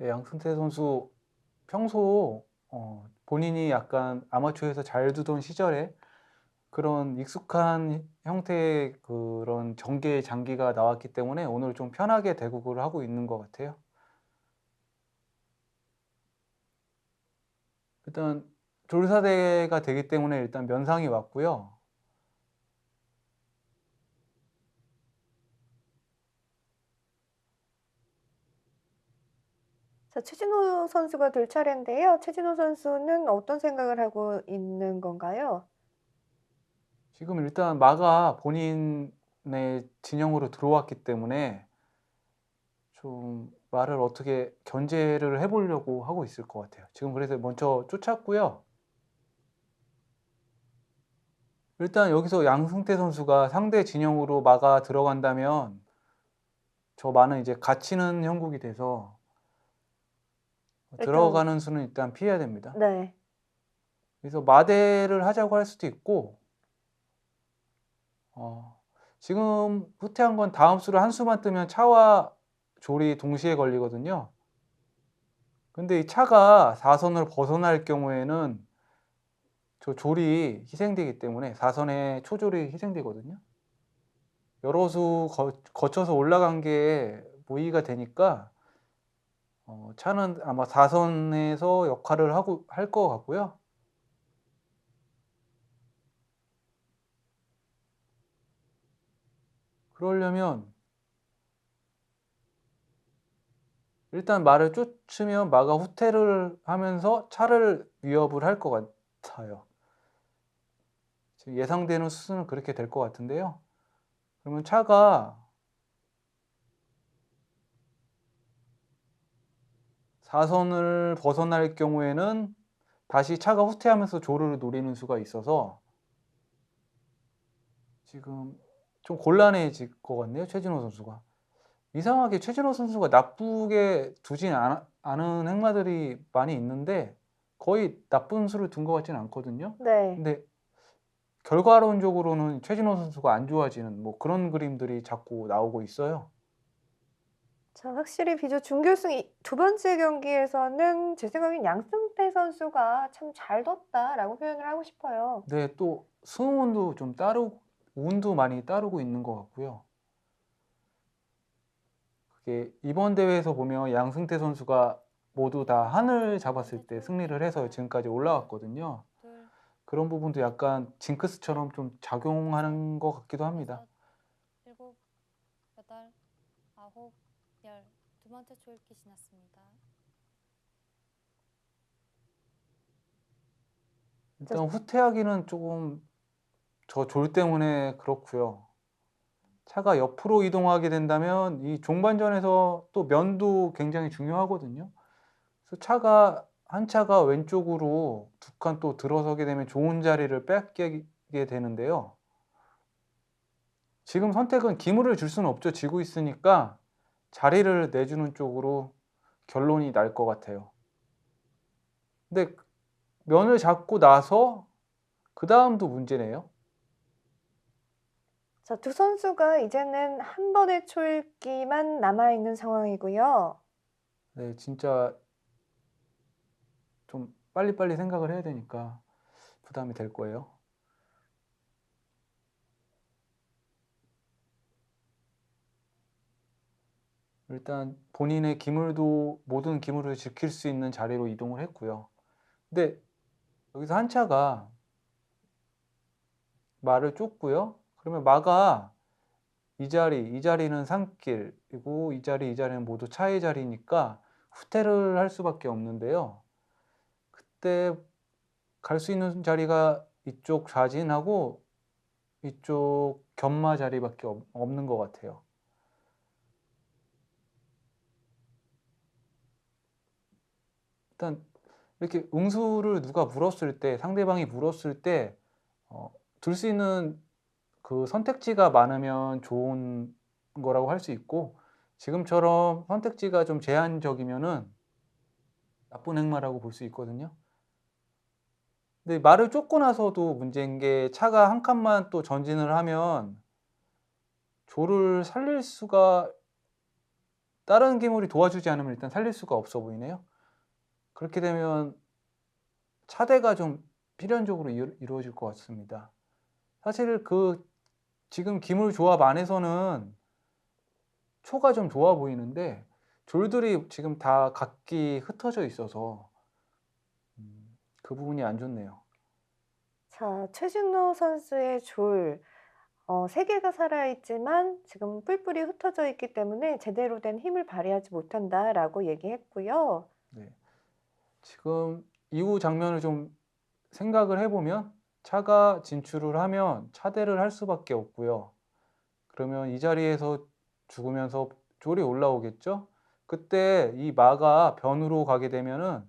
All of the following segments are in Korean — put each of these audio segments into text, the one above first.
네, 양승태 선수 평소 어, 본인이 약간 아마추어에서 잘 두던 시절에 그런 익숙한 형태의 그런 전개 장기가 나왔기 때문에 오늘 좀 편하게 대국을 하고 있는 것 같아요. 일단 졸사대가 되기 때문에 일단 면상이 왔고요. 자, 최진호 선수가 될 차례인데요. 최진호 선수는 어떤 생각을 하고 있는 건가요? 지금 일단 마가 본인의 진영으로 들어왔기 때문에 좀 말을 어떻게 견제를 해보려고 하고 있을 것 같아요. 지금 그래서 먼저 쫓았고요. 일단 여기서 양승태 선수가 상대 진영으로 마가 들어간다면 저 마는 이제 갇히는 형국이 돼서 일단- 들어가는 수는 일단 피해야 됩니다. 네. 그래서 마대를 하자고 할 수도 있고 어, 지금 후퇴한 건 다음 수를 한 수만 뜨면 차와 졸이 동시에 걸리거든요. 근데 이 차가 4선을 벗어날 경우에는 저 졸이 희생되기 때문에 4선의 초졸이 희생되거든요. 여러 수 거, 거쳐서 올라간 게 모의가 되니까 어, 차는 아마 4선에서 역할을 하고 할 것 같고요. 그러려면 일단 말을 쫓으면 마가 후퇴를 하면서 차를 위협을 할 것 같아요. 지금 예상되는 수순은 그렇게 될 것 같은데요. 그러면 차가 4선을 벗어날 경우에는 다시 차가 후퇴하면서 조를 노리는 수가 있어서 지금 좀 곤란해질 것 같네요. 최진호 선수가. 이상하게 최진호 선수가 나쁘게 두진 않, 않은 행마들이 많이 있는데 거의 나쁜 수를 둔 것 같지는 않거든요. 네. 근데 결과론적으로는 최진호 선수가 안 좋아지는 뭐 그런 그림들이 자꾸 나오고 있어요. 자, 확실히 비조 준결승 이- 두 번째 경기에서는 제 생각엔 양승태 선수가 참 잘 뒀다라고 표현을 하고 싶어요. 네, 또 승운도 좀 따르고 운도 많이 따르고 있는 것 같고요. 그게 이번 대회에서 보면 양승태 선수가 모두 다 한을 잡았을 때 승리를 해서 지금까지 올라왔거든요. 둘, 그런 부분도 약간 징크스처럼 좀 작용하는 것 같기도 합니다. 여섯, 일곱, 여덟, 아홉, 열. 두 번째 초읽기 지났습니다. 일단 후퇴하기는 조금 저 졸 때문에 그렇고요. 차가 옆으로 이동하게 된다면 이 종반전에서 또 면도 굉장히 중요하거든요. 그래서 차가 한 차가 왼쪽으로 두 칸 또 들어서게 되면 좋은 자리를 뺏기게 되는데요. 지금 선택은 기물을 줄 수는 없죠. 지고 있으니까 자리를 내주는 쪽으로 결론이 날 것 같아요. 근데 면을 잡고 나서 그 다음도 문제네요. 자, 두 선수가 이제는 한 번의 초읽기만 남아 있는 상황이고요. 네, 진짜 좀 빨리빨리 생각을 해야 되니까 부담이 될 거예요. 일단 본인의 기물도 모든 기물을 지킬 수 있는 자리로 이동을 했고요. 근데 여기서 한 차가 말을 쫓고요. 그러면 마가 이 자리, 이 자리는 산길이고 이 자리, 이 자리는 모두 차의 자리니까 후퇴를 할 수밖에 없는데요. 그때 갈 수 있는 자리가 이쪽 좌진하고 이쪽 견마 자리밖에 없- 없는 것 같아요. 일단 이렇게 응수를 누가 물었을 때 상대방이 물었을 때 어, 둘 수 있는 그 선택지가 많으면 좋은 거라고 할 수 있고 지금처럼 선택지가 좀 제한적이면은 나쁜 행마라고 볼 수 있거든요. 근데 말을 쫓고 나서도 문제인 게 차가 한 칸만 또 전진을 하면 조를 살릴 수가 다른 기물이 도와주지 않으면 일단 살릴 수가 없어 보이네요. 그렇게 되면 차대가 좀 필연적으로 이루- 이루어질 것 같습니다. 사실 그 지금 기물 조합 안에서는 초가 좀 좋아 보이는데 졸들이 지금 다 각기 흩어져 있어서 음, 그 부분이 안 좋네요. 자, 최진호 선수의 졸. 어, 세 개가 살아있지만 지금 뿔뿔이 흩어져 있기 때문에 제대로 된 힘을 발휘하지 못한다라고 얘기했고요. 네. 지금 이후 장면을 좀 생각을 해보면 차가 진출을 하면 차대를 할 수밖에 없고요. 그러면 이 자리에서 죽으면서 졸이 올라오겠죠? 그때 이 마가 변으로 가게 되면은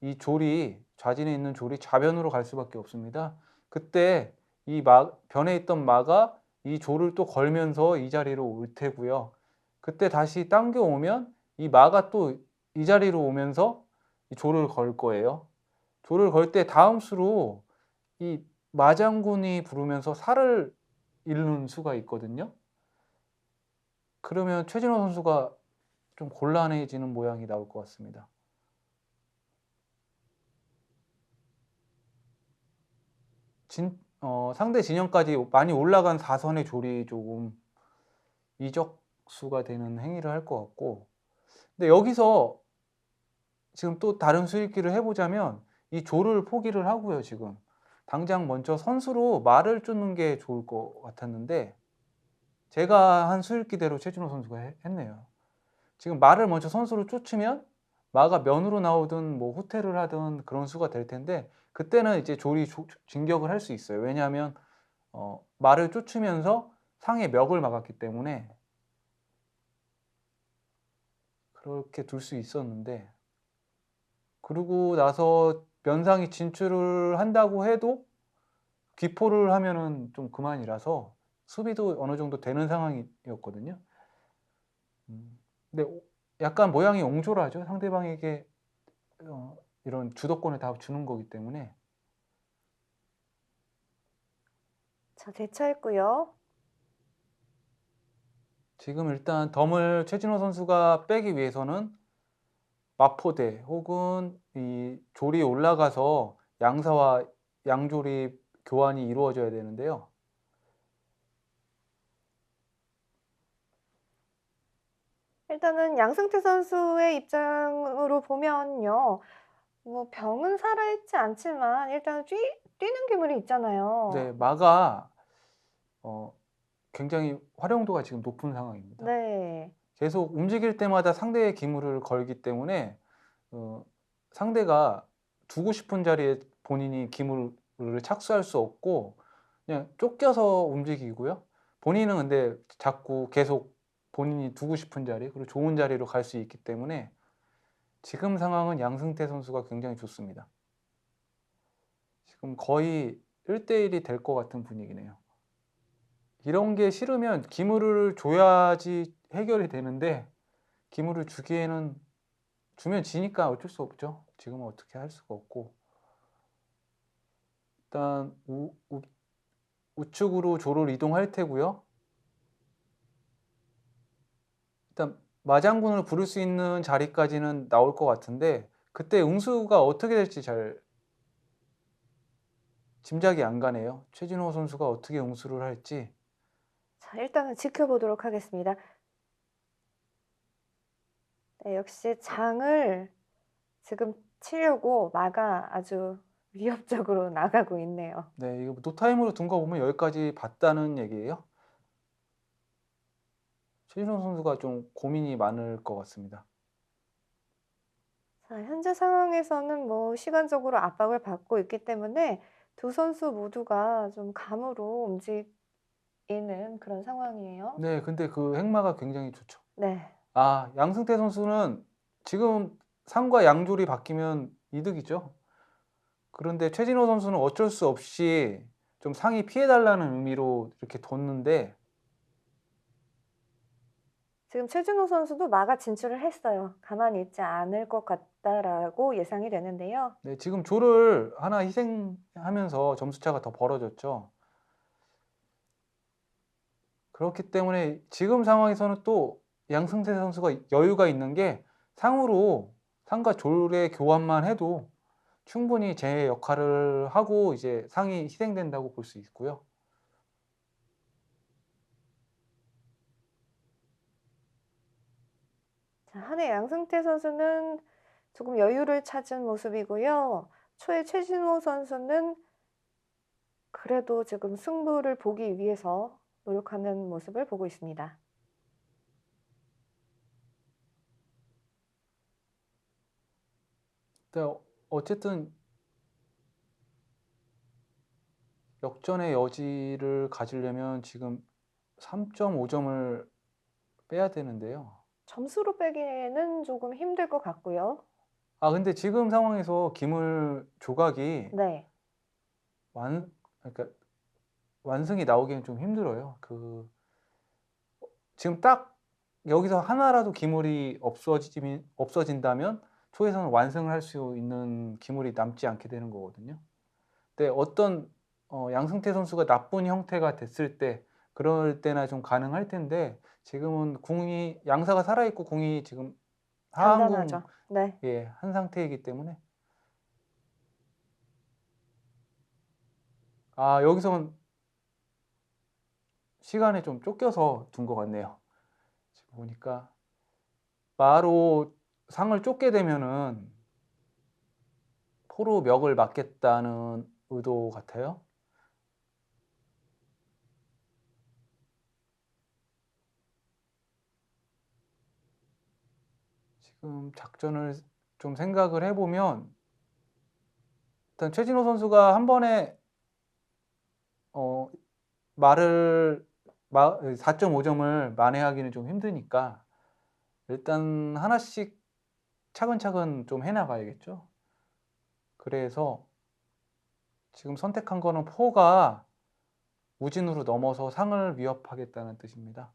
이 졸이 좌진에 있는 졸이 좌변으로 갈 수밖에 없습니다. 그때 이 마, 변에 있던 마가 이 졸을 또 걸면서 이 자리로 올 테고요. 그때 다시 당겨 오면 이 마가 또 이 자리로 오면서 이 조를 걸 거예요. 조를 걸 때 다음 수로 이 마장군이 부르면서 살을 잃는 수가 있거든요. 그러면 최진호 선수가 좀 곤란해지는 모양이 나올 것 같습니다. 진, 어, 상대 진영까지 많이 올라간 사선의 조리 조금 이적수가 되는 행위를 할 것 같고 근데 여기서 지금 또 다른 수익기를 해보자면 이 조를 포기를 하고요 지금. 당장 먼저 선수로 말을 쫓는 게 좋을 것 같았는데 제가 한 수익기대로 최진호 선수가 해- 했네요. 지금 말을 먼저 선수로 쫓으면 마가 면으로 나오든 뭐 후퇴를 하든 그런 수가 될 텐데 그때는 이제 조리 조- 진격을 할 수 있어요. 왜냐하면 어, 말을 쫓으면서 상의 멱을 막았기 때문에 그렇게 둘 수 있었는데 그러고 나서 면상이 진출을 한다고 해도 귀포를 하면은 좀 그만이라서 수비도 어느 정도 되는 상황이었거든요. 음, 근데 오- 약간 모양이 옹졸하죠. 상대방에게 어, 이런 주도권을 다 주는 거기 때문에 자, 대처했고요. 지금 일단 덤을 최진호 선수가 빼기 위해서는 마포대 혹은 이 졸이 올라가서 양사와 양졸이 교환이 이루어져야 되는데요. 일단은 양승태 선수의 입장으로 보면요. 뭐 병은 살아있지 않지만 일단 뛰, 뛰는 기물이 있잖아요. 네, 마가 어, 굉장히 활용도가 지금 높은 상황입니다. 네. 계속 움직일 때마다 상대의 기물을 걸기 때문에 어, 상대가 두고 싶은 자리에 본인이 기물을 착수할 수 없고 그냥 쫓겨서 움직이고요. 본인은 근데 자꾸 계속 본인이 두고 싶은 자리 그리고 좋은 자리로 갈 수 있기 때문에 지금 상황은 양승태 선수가 굉장히 좋습니다. 지금 거의 1대1이 될 것 같은 분위기네요. 이런 게 싫으면 기물을 줘야지 해결이 되는데 기물을 주기에는 주면 지니까 어쩔 수 없죠. 지금은 어떻게 할 수가 없고 일단 우, 우, 우측으로 조를 이동할 테고요. 일단 마장군을 부를 수 있는 자리까지는 나올 것 같은데 그때 응수가 어떻게 될지 잘 짐작이 안 가네요. 최진호 선수가 어떻게 응수를 할지 자, 일단은 지켜보도록 하겠습니다. 네, 역시 장을 지금 치려고 마가 아주 위협적으로 나가고 있네요. 네, 이거 노타임으로 둔 거 보면 여기까지 봤다는 얘기예요. 최진호 선수가 좀 고민이 많을 것 같습니다. 자, 현재 상황에서는 뭐 시간적으로 압박을 받고 있기 때문에 두 선수 모두가 좀 감으로 움직이는 그런 상황이에요. 네, 근데 그 행마가 굉장히 좋죠. 네. 아, 양승태 선수는 지금 상과 양졸이 바뀌면 이득이죠. 그런데 최진호 선수는 어쩔 수 없이 좀 상이 피해달라는 의미로 이렇게 뒀는데 지금 최준호 선수도 마가 진출을 했어요. 가만히 있지 않을 것 같다라고 예상이 되는데요. 네, 지금 조를 하나 희생하면서 점수차가 더 벌어졌죠. 그렇기 때문에 지금 상황에서는 또 양승태 선수가 여유가 있는 게 상으로 상과 졸의 교환만 해도 충분히 제 역할을 하고 이제 상이 희생된다고 볼 수 있고요. 자, 한해 양승태 선수는 조금 여유를 찾은 모습이고요. 초에 최진호 선수는 그래도 지금 승부를 보기 위해서 노력하는 모습을 보고 있습니다. 근데 어쨌든 역전의 여지를 가지려면 지금 3.5점을 빼야 되는데요. 점수로 빼기에는 조금 힘들 것 같고요. 아, 근데 지금 상황에서 기물 조각이 네. 완, 그러니까 완승이 나오기는 좀 힘들어요. 그 지금 딱 여기서 하나라도 기물이 없어지, 없어진다면 초에서는 완승을 할 수 있는 기물이 남지 않게 되는 거거든요. 근데 어떤 어, 양승태 선수가 나쁜 형태가 됐을 때 그럴 때나 좀 가능할 텐데 지금은 궁이 양사가 살아 있고 궁이 지금 하한궁 단단하죠. 네. 예, 한 상태이기 때문에 아, 여기서는 시간에 좀 쫓겨서 둔 것 같네요. 지금 보니까 바로 상을 쫓게 되면은 포로 멱을 맞겠다는 의도 같아요. 지금 작전을 좀 생각을 해보면 일단 최진호 선수가 한 번에 어, 말을 4.5점을 만회하기는 좀 힘드니까 일단 하나씩 차근차근 좀 해나가야겠죠. 그래서 지금 선택한 거는 포가 우진으로 넘어서 상을 위협하겠다는 뜻입니다.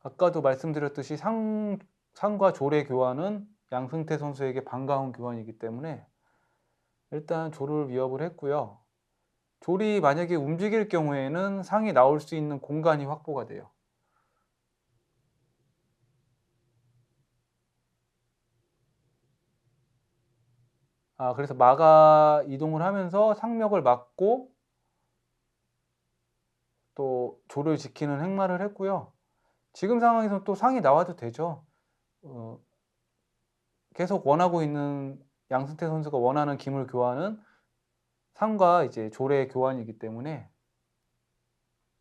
아까도 말씀드렸듯이 상, 상과 조의 교환은 양승태 선수에게 반가운 교환이기 때문에 일단 조를 위협을 했고요. 졸이 만약에 움직일 경우에는 상이 나올 수 있는 공간이 확보가 돼요. 아, 그래서 마가 이동을 하면서 상력을 막고 또 조를 지키는 행마를 했고요. 지금 상황에서 또 상이 나와도 되죠. 어, 계속 원하고 있는 양승태 선수가 원하는 기물 교환은 상과 이제 조의 교환이기 때문에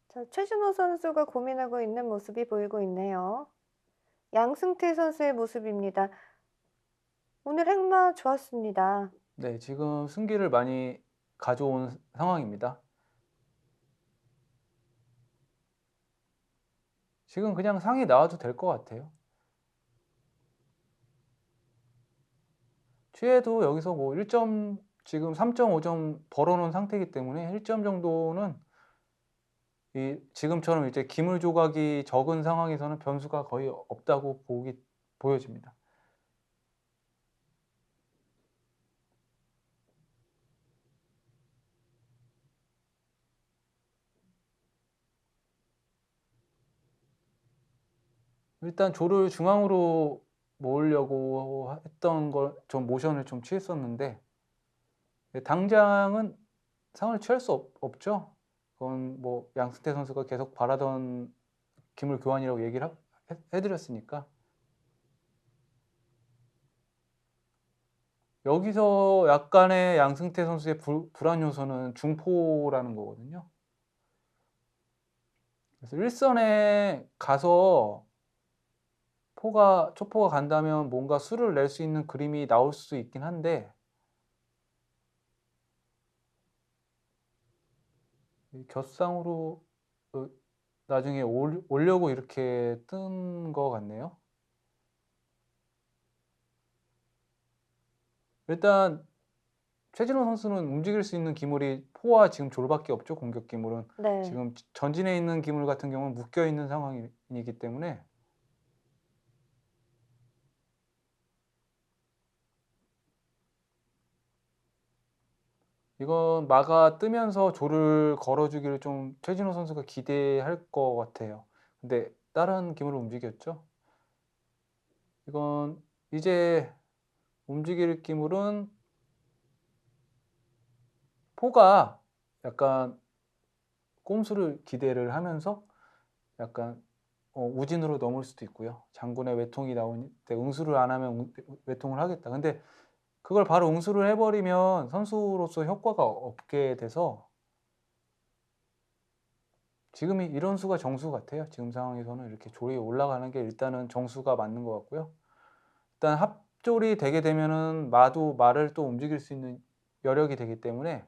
자, 최진호 선수가 고민하고 있는 모습이 보이고 있네요. 양승태 선수의 모습입니다. 오늘 행마 좋았습니다. 네, 지금 승기를 많이 가져온 상황입니다. 지금 그냥 상이 나와도 될 것 같아요. 최애도 여기서 뭐 1점, 지금 3.5점 벌어놓은 상태이기 때문에 1점 정도는 이 지금처럼 이제 기물 조각이 적은 상황에서는 변수가 거의 없다고 보기, 보여집니다. 일단 조를 중앙으로 모으려고 했던 걸 좀 모션을 좀 취했었는데 당장은 상을 취할 수 없, 없죠. 그건 뭐 양승태 선수가 계속 바라던 기물 교환이라고 얘기를 하- 해- 해드렸으니까 여기서 약간의 양승태 선수의 불, 불안 요소는 중포라는 거거든요. 그래서 일선에 가서 포가 초포가 간다면 뭔가 수를 낼 수 있는 그림이 나올 수 있긴 한데 이 곁상으로 어, 나중에 올, 오려고 이렇게 뜬 것 같네요. 일단 최진호 선수는 움직일 수 있는 기물이 포와 지금 졸밖에 없죠. 공격 기물은 네. 지금 전진해 있는 기물 같은 경우는 묶여 있는 상황이기 때문에 이건 마가 뜨면서 조를 걸어주기를 좀 최진호 선수가 기대할 것 같아요. 근데 다른 기물을 움직였죠. 이건 이제 움직일 기물은 포가 약간 꼼수를 기대를 하면서 약간 어, 우진으로 넘을 수도 있고요. 장군의 외통이 나올 때 응수를 안 하면 응- 외통을 하겠다. 근데 그걸 바로 응수를 해버리면 선수로서 효과가 없게 돼서 지금이 이런 수가 정수 같아요. 지금 상황에서는 이렇게 조리 올라가는 게 일단은 정수가 맞는 것 같고요. 일단 합조리 되게 되면은 마도 말을 또 움직일 수 있는 여력이 되기 때문에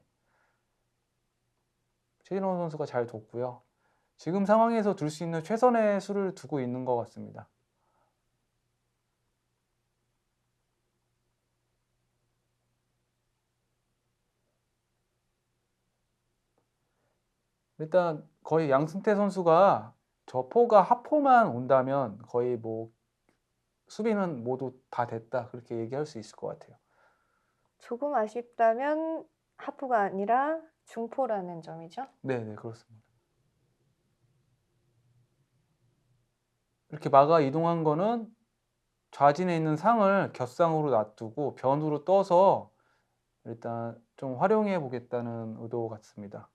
최진호 선수가 잘 뒀고요. 지금 상황에서 둘 수 있는 최선의 수를 두고 있는 것 같습니다. 일단 거의 양승태 선수가 저 포가 하포만 온다면 거의 뭐 수비는 모두 다 됐다 그렇게 얘기할 수 있을 것 같아요. 조금 아쉽다면 하프가 아니라 중포라는 점이죠. 네, 네, 그렇습니다. 이렇게 마가 이동한 거는 좌진에 있는 상을 곁상으로 놔두고 변으로 떠서 일단 좀 활용해 보겠다는 의도 같습니다.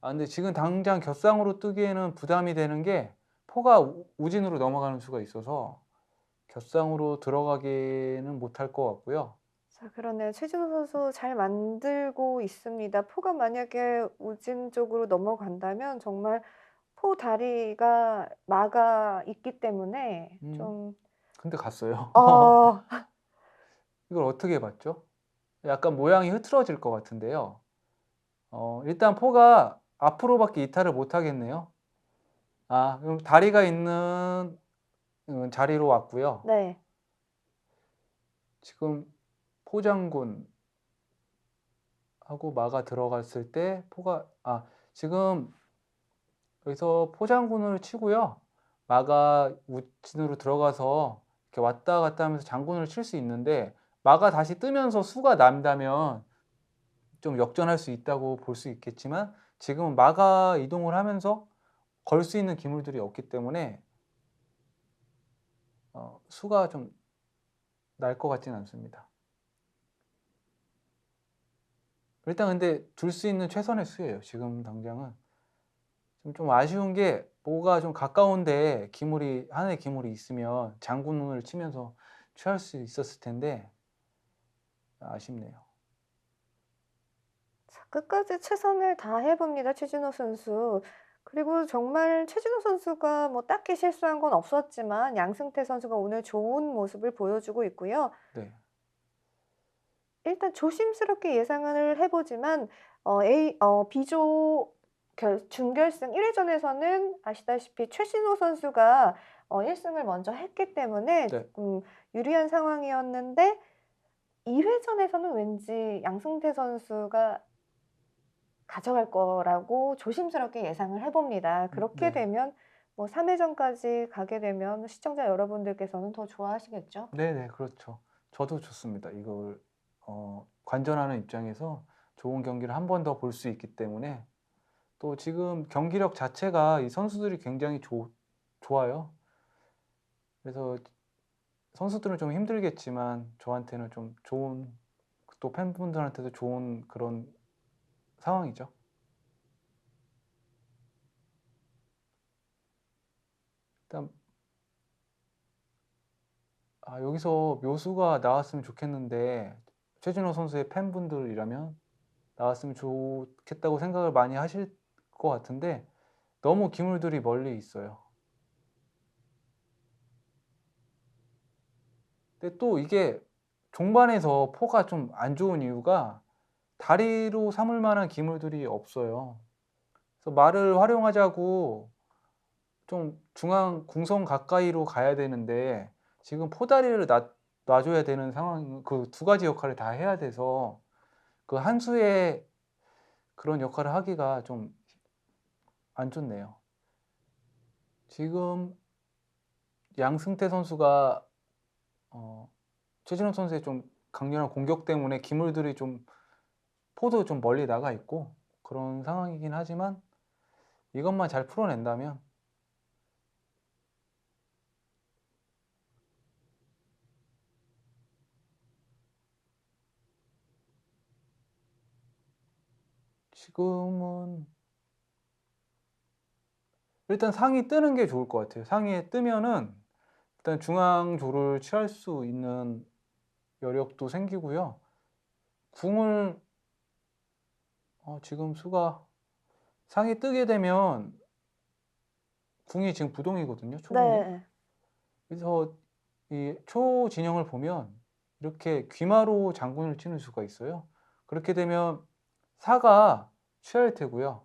아, 근데 지금 당장 곁상으로 뜨기에는 부담이 되는 게 포가 우- 우진으로 넘어가는 수가 있어서 곁상으로 들어가기는 못할 것 같고요. 자, 그러네요. 최진호 선수 잘 만들고 있습니다. 포가 만약에 우진 쪽으로 넘어간다면 정말 포 다리가 마가 있기 때문에 음. 좀 근데 갔어요. 어, 이걸 어떻게 봤죠? 약간 모양이 흐트러질 것 같은데요. 어, 일단 포가 앞으로밖에 이탈을 못 하겠네요. 아, 그럼 다리가 있는 음, 자리로 왔고요. 네. 지금 포장군 하고 마가 들어갔을 때 포가 아, 지금 여기서 포장군을 치고요. 마가 우진으로 들어가서 이렇게 왔다 갔다 하면서 장군을 칠 수 있는데 마가 다시 뜨면서 수가 난다면 좀 역전할 수 있다고 볼 수 있겠지만 지금은 마가 이동을 하면서 걸 수 있는 기물들이 없기 때문에 어, 수가 좀 날 것 같지는 않습니다. 일단 근데 둘 수 있는 최선의 수예요. 지금 당장은 좀, 좀 아쉬운 게 뭐가 좀 가까운데 기물이 하나의 기물이 있으면 장군을 치면서 취할 수 있었을 텐데 아쉽네요. 자, 끝까지 최선을 다해봅니다. 최진호 선수. 그리고 정말 최진호 선수가 뭐 딱히 실수한 건 없었지만 양승태 선수가 오늘 좋은 모습을 보여주고 있고요. 네. 일단 조심스럽게 예상을 해보지만 어, A, 어, B조 결, 준결승 1회전에서는 아시다시피 최신호 선수가 어, 1승을 먼저 했기 때문에 네. 조금 유리한 상황이었는데 2회전에서는 왠지 양승태 선수가 가져갈 거라고 조심스럽게 예상을 해봅니다. 그렇게 네. 되면 뭐 3회전까지 가게 되면 시청자 여러분들께서는 더 좋아하시겠죠? 네네 그렇죠. 저도 좋습니다. 이걸 어, 관전하는 입장에서 좋은 경기를 한 번 더 볼 수 있기 때문에 또 지금 경기력 자체가 이 선수들이 굉장히 좋, 좋아요. 그래서 선수들은 좀 힘들겠지만 저한테는 좀 좋은 또 팬분들한테도 좋은 그런 상황이죠. 일단 아, 여기서 묘수가 나왔으면 좋겠는데 최진호 선수의 팬분들이라면 나왔으면 좋겠다고 생각을 많이 하실 것 같은데 너무 기물들이 멀리 있어요. 근데 또 이게 종반에서 포가 좀 안 좋은 이유가 다리로 삼을 만한 기물들이 없어요. 그래서 말을 활용하자고 좀 중앙 궁성 가까이로 가야 되는데 지금 포다리를 놔, 놔줘야 되는 상황, 그 두 가지 역할을 다 해야 돼서 그 한 수의 그런 역할을 하기가 좀 안 좋네요. 지금 양승태 선수가 어, 최진호 선수의 좀 강렬한 공격 때문에 기물들이 좀 포도 좀 멀리 나가 있고 그런 상황이긴 하지만 이것만 잘 풀어낸다면 지금은 일단 상이 뜨는 게 좋을 것 같아요. 상에 뜨면은 일단 중앙조를 취할 수 있는 여력도 생기고요. 궁을 어, 지금 수가 상이 뜨게 되면 궁이 지금 부동이거든요. 초궁이. 네. 그래서 이 초진영을 보면 이렇게 귀마로 장군을 치는 수가 있어요. 그렇게 되면 사가 취할 테고요.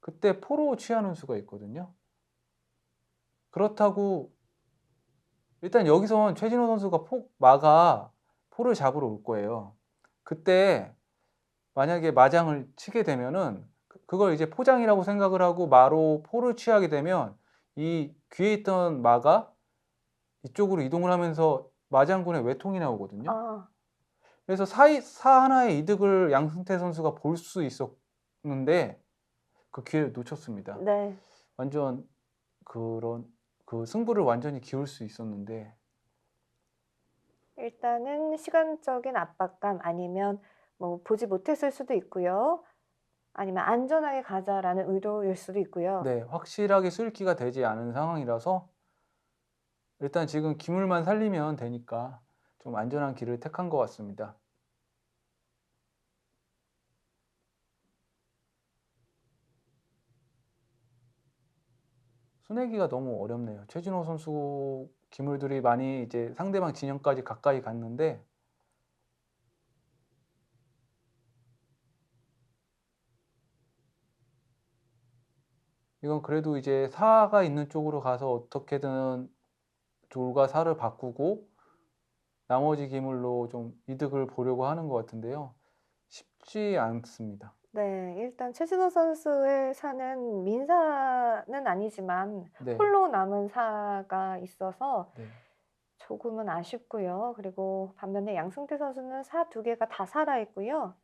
그때 포로 취하는 수가 있거든요. 그렇다고 일단 여기선 최진호 선수가 포, 마가 포를 잡으러 올 거예요. 그때 만약에 마장을 치게 되면은 그- 그걸 이제 포장이라고 생각을 하고 마로 포를 취하게 되면 이 귀에 있던 마가 이쪽으로 이동을 하면서 마장군의 외통이 나오거든요. 아, 그래서 사, 사 하나의 이득을 양승태 선수가 볼 수 있었는데 그 기회를 놓쳤습니다. 네. 완전 그런 그 승부를 완전히 기울 수 있었는데 일단은 시간적인 압박감 아니면 뭐 보지 못했을 수도 있고요. 아니면 안전하게 가자라는 의도일 수도 있고요. 네, 확실하게 쓸기가 되지 않은 상황이라서 일단 지금 기물만 살리면 되니까 좀 안전한 길을 택한 것 같습니다. 순회기가 너무 어렵네요. 최진호 선수 기물들이 많이 이제 상대방 진영까지 가까이 갔는데 이건 그래도 이제 사가 있는 쪽으로 가서 어떻게든 졸과 사를 바꾸고 나머지 기물로 좀 이득을 보려고 하는 것 같은데요. 쉽지 않습니다. 네, 일단 최진호 선수의 사는 민사는 아니지만 네. 홀로 남은 사가 있어서 네. 조금은 아쉽고요. 그리고 반면에 양승태 선수는 사 두 개가 다 살아 있고요.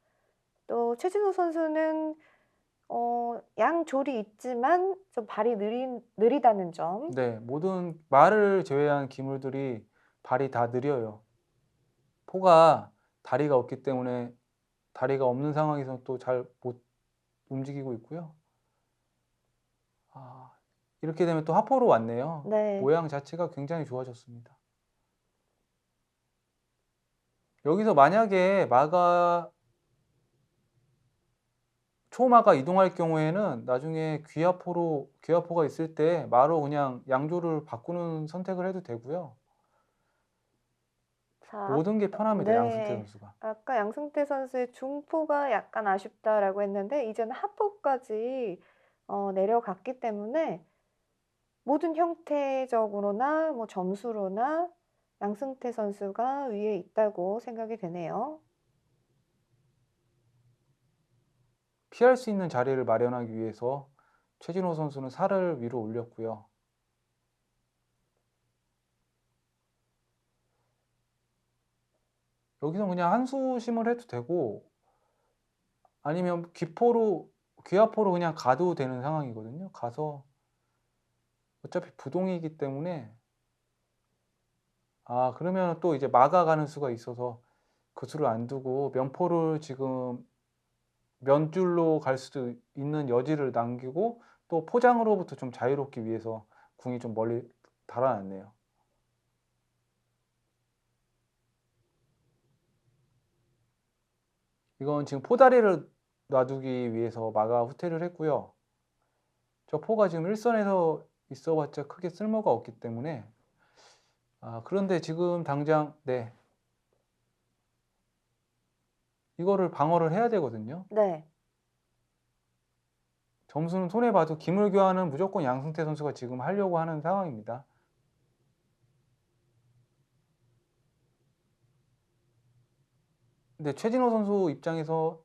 또 최진호 선수는 어, 양졸이 있지만 좀 발이 느린, 느리다는 점. 네, 모든 말을 제외한 기물들이 발이 다 느려요. 포가 다리가 없기 때문에 다리가 없는 상황에서 또 잘 못 움직이고 있고요. 아, 이렇게 되면 또 하포로 왔네요. 네. 모양 자체가 굉장히 좋아졌습니다. 여기서 만약에 마가 초마가 이동할 경우에는 나중에 귀하포로 귀하포가 있을 때 마로 그냥 양조를 바꾸는 선택을 해도 되고요. 자, 모든 게 편합니다. 네. 양승태 선수가. 아까 양승태 선수의 중포가 약간 아쉽다라고 했는데 이제는 하포까지 어, 내려갔기 때문에 모든 형태적으로나 뭐 점수로나 양승태 선수가 위에 있다고 생각이 되네요. 피할 수 있는 자리를 마련하기 위해서 최진호 선수는 살을 위로 올렸고요. 여기서 그냥 한수심을 해도 되고 아니면 귀포로 귀하포로 그냥 가도 되는 상황이거든요. 가서 어차피 부동이기 때문에 아 그러면 또 이제 막아가는 수가 있어서 그 수를 안 두고 면포를 지금 면줄로 갈 수도 있는 여지를 남기고 또 포장으로부터 좀 자유롭기 위해서 궁이 좀 멀리 달아났네요. 이건 지금 포다리를 놔두기 위해서 마가 후퇴를 했고요. 저 포가 지금 일선에서 있어봤자 크게 쓸모가 없기 때문에 아, 그런데 지금 당장 네 이거를 방어를 해야 되거든요. 네. 점수는 손해 봐도 기물 교환은 무조건 양승태 선수가 지금 하려고 하는 상황입니다. 근데 최진호 선수 입장에서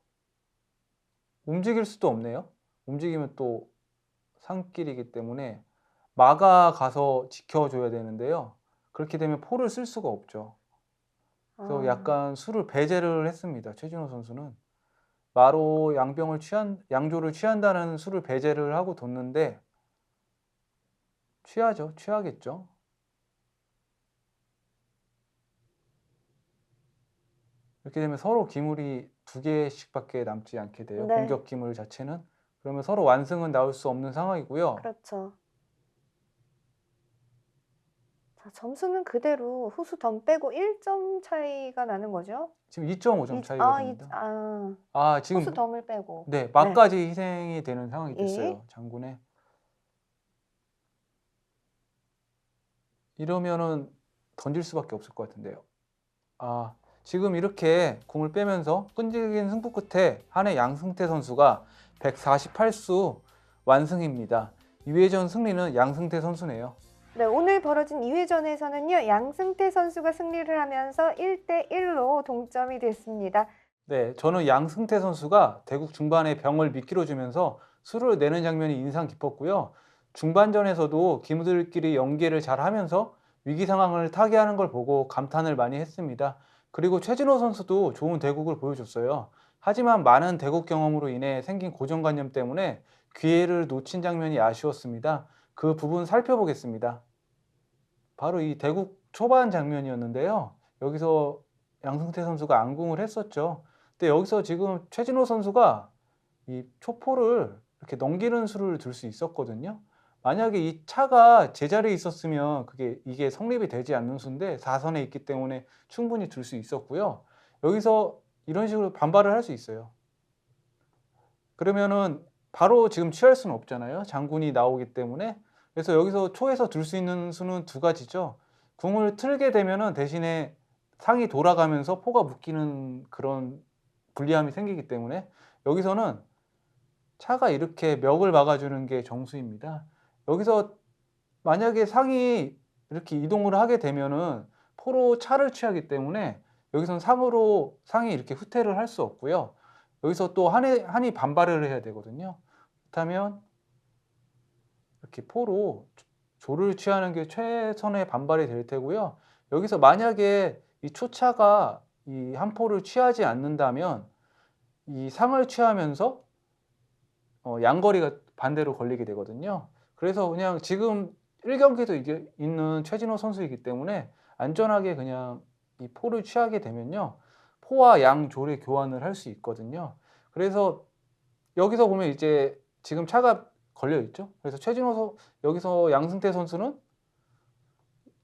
움직일 수도 없네요. 움직이면 또 산길이기 때문에 마가 가서 지켜줘야 되는데요. 그렇게 되면 포를 쓸 수가 없죠. 그래서 아. 약간 술을 배제를 했습니다. 최진호 선수는 마로 양병을 취한 양조를 취한다는 술을 배제를 하고 뒀는데 취하죠. 취하겠죠. 이렇게 되면 서로 기물이 두 개씩밖에 남지 않게 돼요. 네. 공격 기물 자체는. 그러면 서로 완승은 나올 수 없는 상황이고요. 그렇죠. 자, 점수는 그대로 후수 덤 빼고 1점 차이가 나는 거죠? 지금 2.5점 이- 차이가 아, 이- 됩니다. 아, 아, 지금 후수 덤을 빼고. 네, 막까지 희생이 되는 상황이 예. 됐어요. 장군에. 이러면은 던질 수밖에 없을 것 같은데요. 아, 지금 이렇게 공을 빼면서 끈질긴 승부 끝에 한해 양승태 선수가 148수 완승입니다. 2회전 승리는 양승태 선수네요. 네, 오늘 벌어진 2회전에서는요, 양승태 선수가 승리를 하면서 1대 1로 동점이 됐습니다. 네, 저는 양승태 선수가 대국 중반에 병을 미끼로 주면서 수를 내는 장면이 인상 깊었고요. 중반전에서도 기무들끼리 연계를 잘 하면서 위기 상황을 타개하는 걸 보고 감탄을 많이 했습니다. 그리고 최진호 선수도 좋은 대국을 보여줬어요. 하지만 많은 대국 경험으로 인해 생긴 고정관념 때문에 기회를 놓친 장면이 아쉬웠습니다. 그 부분 살펴보겠습니다. 바로 이 대국 초반 장면이었는데요. 여기서 양승태 선수가 안궁을 했었죠. 근데 여기서 지금 최진호 선수가 이 초포를 이렇게 넘기는 수를 들 수 있었거든요. 만약에 이 차가 제자리에 있었으면 그게 이게 성립이 되지 않는 수인데 4선에 있기 때문에 충분히 들 수 있었고요. 여기서 이런 식으로 반발을 할 수 있어요. 그러면은 바로 지금 취할 수는 없잖아요. 장군이 나오기 때문에. 그래서 여기서 초에서 들수 있는 수는 두 가지죠. 궁을 틀게 되면은 대신에 상이 돌아가면서 포가 묶이는 그런 불리함이 생기기 때문에 여기서는 차가 이렇게 멱을 막아주는 게 정수입니다. 여기서 만약에 상이 이렇게 이동을 하게 되면은 포로 차를 취하기 때문에 여기선 상으로 상이 이렇게 후퇴를 할 수 없고요. 여기서 또 한이, 한이 반발을 해야 되거든요. 그렇다면 이렇게 포로 조를 취하는 게 최선의 반발이 될 테고요. 여기서 만약에 이 초차가 이 한 포를 취하지 않는다면 이 상을 취하면서 어, 양거리가 반대로 걸리게 되거든요. 그래서 그냥 지금 1경기도 이게 있는 최진호 선수이기 때문에 안전하게 그냥 이 포를 취하게 되면요. 포와 양 조를 교환을 할 수 있거든요. 그래서 여기서 보면 이제 지금 차가 걸려 있죠. 그래서 최진호 선 여기서 양승태 선수는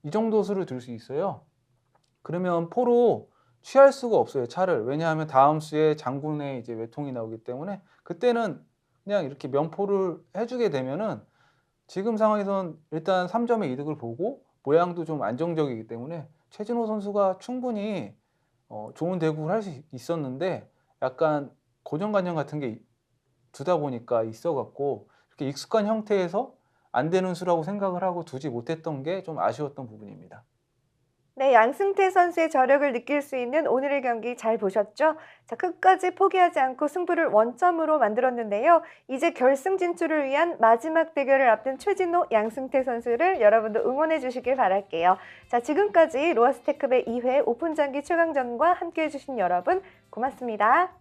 이 정도 수를 들 수 있어요. 그러면 포로 취할 수가 없어요 차를 왜냐하면 다음 수에 장군의 이제 외통이 나오기 때문에 그때는 그냥 이렇게 면포를 해주게 되면은 지금 상황에선 일단 3점의 이득을 보고 모양도 좀 안정적이기 때문에 최진호 선수가 충분히 어, 좋은 대국을 할 수 있었는데 약간 고정관념 같은 게 두다 보니까 있어갖고 이렇게 익숙한 형태에서 안 되는 수라고 생각을 하고 두지 못했던 게 좀 아쉬웠던 부분입니다. 네, 양승태 선수의 저력을 느낄 수 있는 오늘의 경기 잘 보셨죠? 자, 끝까지 포기하지 않고 승부를 원점으로 만들었는데요. 이제 결승 진출을 위한 마지막 대결을 앞둔 최진호, 양승태 선수를 여러분도 응원해 주시길 바랄게요. 자, 지금까지 로아스테크배 2회 오픈장기 최강전과 함께 해주신 여러분 고맙습니다.